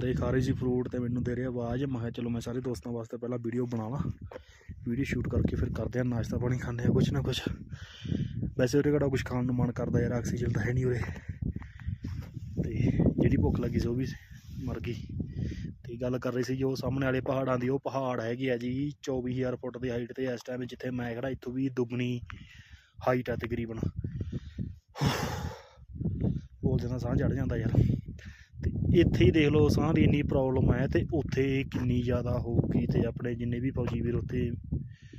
ਬੰਦੇ ਖਾ ਰਹੇ ਸੀ ਫਰੂਟ ਤੇ ਮੈਨੂੰ ਦੇ ਰਿਹਾ ਆਵਾਜ਼। ਮੈਂ ਕਿਹਾ, ਚਲੋ ਮੈਂ ਸਾਰੇ ਦੋਸਤਾਂ ਵਾਸਤੇ ਪਹਿਲਾਂ ਵੀਡੀਓ ਬਣਾ ਲਾਂ ਵੀਡੀਓ ਸ਼ੂਟ ਕਰਕੇ ਫਿਰ ਕਰਦੇ ਆ ਨਾਸ਼ਤਾ ਪਾਣੀ ਖਾਂਦੇ ਆ ਕੁਛ ਨਾ ਕੁਛ। ਵੈਸੇ ਉਰੇ ਕਿਹੜਾ ਕੁਛ ਖਾਣ ਨੂੰ ਮਨ ਕਰਦਾ ਯਾਰ, ਆਕਸੀਜਨ ਤਾਂ ਹੈ ਨਹੀਂ ਉਰੇ। ਤੇ ਜਿਹੜੀ ਭੁੱਖ ਲੱਗੀ ਸੀ ਉਹ ਵੀ ਮਰ ਗਈ। ਤੇ ਗੱਲ ਕਰ ਰਹੀ ਸੀ ਜੋ ਸਾਹਮਣੇ ਵਾਲੇ ਪਹਾੜਾਂ ਦੀ, ਉਹ ਪਹਾੜ ਹੈਗੇ ਆ ਜੀ 24000 ਫੁੱਟ ਦੀ ਹਾਈਟ ਤੇ ਇਸ ਟਾਈਮ ਜਿੱਥੇ ਮੈਂ ਖੜਾ ਇੱਥੋਂ ਵੀ ਦੁੱਗਣੀ ਹਾਈਟ ਆ ਤਕਰੀਬਨ। ਬੋਲ ਜਾਂਦਾ ਸਾਹ ਚੜ ਜਾਂਦਾ ਯਾਰ। ਇੱਥੇ ਹੀ ਦੇਖ ਲਓ ਸਾਹ ਦੀ ਇੰਨੀ ਪ੍ਰੋਬਲਮ ਹੈ ਤੇ ਉੱਥੇ ਕਿੰਨੀ ਜ਼ਿਆਦਾ ਹੋਊਗੀ ਤੇ ਆਪਣੇ ਜਿੰਨੇ ਵੀ ਫੌਜੀ ਵੀਰ ਉੱਥੇ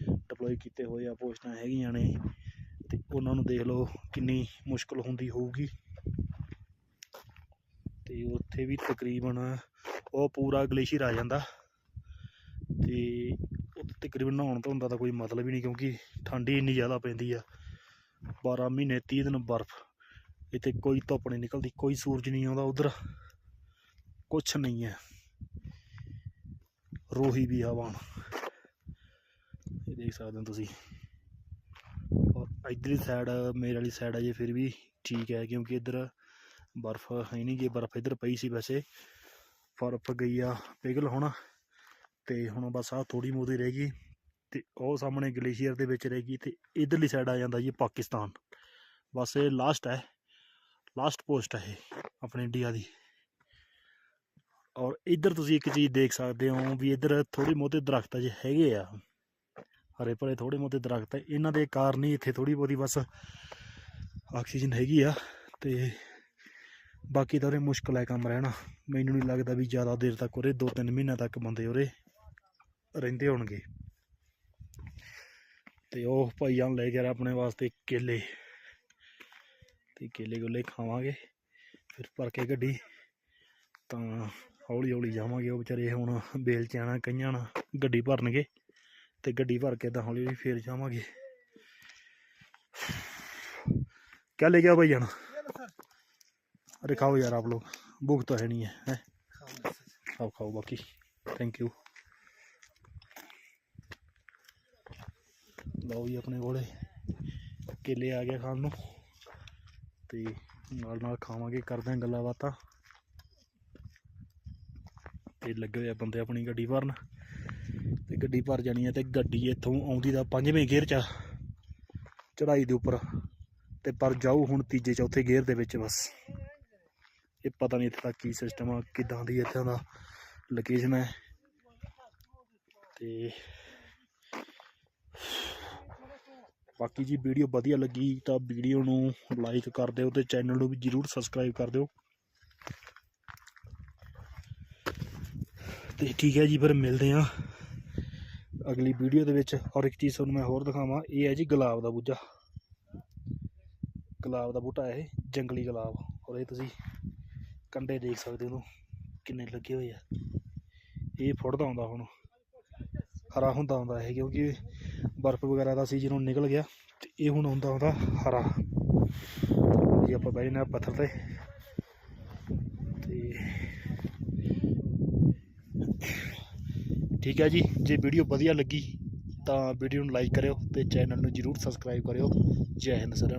ਡਿਪਲੋਏ ਕੀਤੇ ਹੋਏ ਆ, ਪੋਸਟਾਂ ਹੈਗੀਆਂ ਨੇ ਤੇ ਉਹਨਾਂ ਨੂੰ ਦੇਖ ਲਓ ਕਿੰਨੀ ਮੁਸ਼ਕਲ ਹੁੰਦੀ ਹੋਊਗੀ। ਤੇ ਉੱਥੇ ਵੀ ਤਕਰੀਬਨ ਉਹ ਪੂਰਾ ਗਲੇਸ਼ੀਅਰ ਆ ਜਾਂਦਾ ਤੇ ਉੱਥੇ ਤਕਰੀਬਨ ਨਹਾਉਣ ਧੋਣ ਦਾ ਤਾਂ ਕੋਈ ਮਤਲਬ ਹੀ ਨਹੀਂ ਕਿਉਂਕਿ ਠੰਡ ਹੀ ਇੰਨੀ ਜ਼ਿਆਦਾ ਪੈਂਦੀ ਆ। 12 ਮਹੀਨੇ 30 ਦਿਨ ਬਰਫ਼, ਇੱਥੇ ਕੋਈ ਧੁੱਪ ਨਹੀਂ ਨਿਕਲਦੀ, ਕੋਈ ਸੂਰਜ ਨਹੀਂ ਆਉਂਦਾ ਉਧਰ। ਕੁਛ ਨਹੀਂ ਹੈ। ਰੋਹੀ ਵੀ ਹਵਾਨ ਇਹ ਦੇਖ ਸਕਦੇ ਹੋ ਤੁਸੀਂ। ਔਰ ਇਧਰਲੀ ਸਾਈਡ ਮੇਰੇ ਵਾਲੀ ਸਾਈਡ ਹੈ ਜੇ ਫਿਰ ਵੀ ਠੀਕ ਹੈ, ਕਿਉਂਕਿ ਇੱਧਰ ਬਰਫ਼ ਹੈ ਨਹੀਂ ਗੀ ਬਰਫ਼ ਇੱਧਰ ਪਈ ਸੀ ਵੈਸੇ। ਬਰਫ਼ ਗਈ ਆ ਪਿਘਲ ਹੁਣ। ਤੇ ਹੁਣ ਬਸ ਆ ਥੋੜੀ ਮੋਦੀ ਰਹਿ ਗਈ। ਤੇ ਉਹ ਸਾਹਮਣੇ ਗਲੇਸ਼ੀਅਰ ਦੇ ਵਿੱਚ ਰਹਿ ਗਈ ਤੇ ਇਧਰਲੀ ਸਾਈਡ ਆ ਜਾਂਦਾ ਜੀ ਪਾਕਿਸਤਾਨ। ਬਸ ਇਹ ਲਾਸਟ ਹੈ। ਲਾਸਟ ਪੋਸਟ ਹੈ ਇਹ, ਆਪਣੇ ਇੰਡੀਆ ਦੀ। ਔਰ ਇੱਧਰ ਤੁਸੀਂ ਇੱਕ ਚੀਜ਼ ਦੇਖ ਸਕਦੇ ਹੋ ਵੀ ਇੱਧਰ ਥੋੜੀ ਮੋਤੇ ਦਰਖਤ ਜੇ ਹੈਗੇ ਆ। ਹਰੇ ਭਰੇ ਥੋੜੇ ਮੋਤੇ ਦਰਖਤ ਹੈ ਇਹਨਾਂ ਦੇ ਕਾਰਨ ਹੀ ਇੱਥੇ ਥੋੜੀ ਬਹੁਤੀ ਬਸ ਆਕਸੀਜਨ ਹੈਗੀ ਆ ਤੇ ਬਾਕੀ ਤਾਂ ਉਰੇ ਮੁਸ਼ਕਲ ਹੈ ਕੰਮ ਰਹਿਣਾ। ਮੈਨੂੰ ਨਹੀਂ ਲੱਗਦਾ ਵੀ ਜ਼ਿਆਦਾ ਦੇਰ ਤੱਕ ਉਰੇ 2-3 ਮਹੀਨਿਆਂ ਤੱਕ ਬੰਦੇ ਉਰੇ ਰਹਿੰਦੇ ਹੋਣਗੇ। ਤੇ ਉਹ ਭਾਈਆਂ ਲੈ ਗਿਆ ਆਪਣੇ ਵਾਸਤੇ ਕੇਲੇ। ਤੇ ਕੇਲੇ ਗੁੱਲੇ ਖਾਵਾਂਗੇ। ਫਿਰ ਭਰ ਕੇ ਗੱਡੀ ਤਾਂ ਹੌਲੀ ਹੌਲੀ ਜਾਵਾਂਗੇ ਉਹ ਵਿਚਾਰੇ ਹੁਣ ਬੇਲ ਚ ਆਣਾ ਕਈਆਂ ਨਾਲ ਗੱਡੀ ਭਰਨਗੇ ਤੇ ਗੱਡੀ ਭਰ ਕੇ ਤਾਂ ਹੌਲੀ ਹੌਲੀ ਫੇਰ ਜਾਵਾਂਗੇ क्या ले गया भैया ना अरे खाओ यार आप लोग भूख तो है नहीं है, है? खाओ खाओ बाकी थैंक यू ਲਓ ਜੀ ਆਪਣੇ ਕੋਲੇ ਕੇਲੇ ਆ ਗਏ ਖਾਣ ਨੂੰ ਤੇ ਨਾਲ ਨਾਲ ਖਾਵਾਂਗੇ ਕਰਦੇ ਆਂ ਗੱਲਾਂ ਬਾਤਾਂ ਤੇ ਲੱਗੇ ਹੋਏ ਆ ਬੰਦੇ ਆਪਣੀ ਗੱਡੀ ਭਰਨ। ਤੇ ਗੱਡੀ ਭਰ ਜਾਣੀ ਹੈ ਤੇ ਗੱਡੀ ਇੱਥੋਂ ਆਉਂਦੀ ਦਾ ਪੰਜਵੇਂ ਗੇਅਰ ਚ ਚੜਾਈ ਦੇ ਉੱਪਰ। ਤੇ ਪਰ ਜਾਊ ਹੁਣ ਤੀਜੇ ਚੌਥੇ ਗੇਅਰ ਦੇ ਵਿੱਚ ਬਸ। ਇਹ ਪਤਾ ਨਹੀਂ ਇੱਥੇ ਦਾ ਕੀ ਸਿਸਟਮ ਆ, ਕਿਦਾਂ ਦੀ ਇੱਥੇ ਦਾ ਲੋਕੇਸ਼ਨ ਹੈ ਤੇ ਬਾਕੀ ਜੀ ਵੀਡੀਓ ਵਧੀਆ ਲੱਗੀ ਤਾਂ ਵੀਡੀਓ ਨੂੰ ਲਾਈਕ ਕਰ ਦਿਓ ਤੇ ਚੈਨਲ ਨੂੰ ਵੀ ਜਰੂਰ ਸਬਸਕ੍ਰਾਈਬ ਕਰ ਦਿਓ। ਤੇ ਠੀਕ ਹੈ ਜੀ, ਫਿਰ ਮਿਲਦੇ ਆ ਅਗਲੀ ਵੀਡੀਓ ਦੇ ਵਿੱਚ। ਔਰ ਇੱਕ ਚੀਜ਼ ਤੁਹਾਨੂੰ ਮੈਂ ਹੋਰ ਦਿਖਾਵਾਂ, ਇਹ ਹੈ ਜੀ ਗੁਲਾਬ ਦਾ ਬੂਝਾ। ਗੁਲਾਬ ਦਾ ਬੂਟਾ ਹੈ ਇਹ, ਜੰਗਲੀ ਗੁਲਾਬ। ਔਰ ਇਹ ਤੁਸੀਂ ਕੰਡੇ ਦੇਖ ਸਕਦੇ ਹੋ ਕਿੰਨੇ ਲੱਗੇ ਹੋਏ ਆ। ਇਹ ਫੁੱਟਦਾ ਹੁੰਦਾ ਹੁਣ, ਹਰਾ ਹੁੰਦਾ ਹੁੰਦਾ ਇਹ, ਕਿਉਂਕਿ ਬਰਫ਼ ਵਗੈਰਾ ਦਾ ਸੀਜ਼ਨ ਹੁਣ ਨਿਕਲ ਗਿਆ ਤੇ ਇਹ ਹੁਣ ਹੁੰਦਾ ਆਉਂਦਾ ਹਰਾ। ਜੀ ਆਪਾਂ ਬਹਿ ਜਨਾ ਪੱਥਰ ਤੇ। ਠੀਕ ਹੈ ਜੀ, ਜੇ ਵੀਡੀਓ ਵਧੀਆ ਲੱਗੀ ਤਾਂ ਵੀਡੀਓ ਨੂੰ ਲਾਈਕ ਕਰਿਓ ਤੇ ਚੈਨਲ ਨੂੰ ਜਰੂਰ ਸਬਸਕ੍ਰਾਈਬ ਕਰਿਓ। ਜੈ ਹਿੰਦ ਸਰ।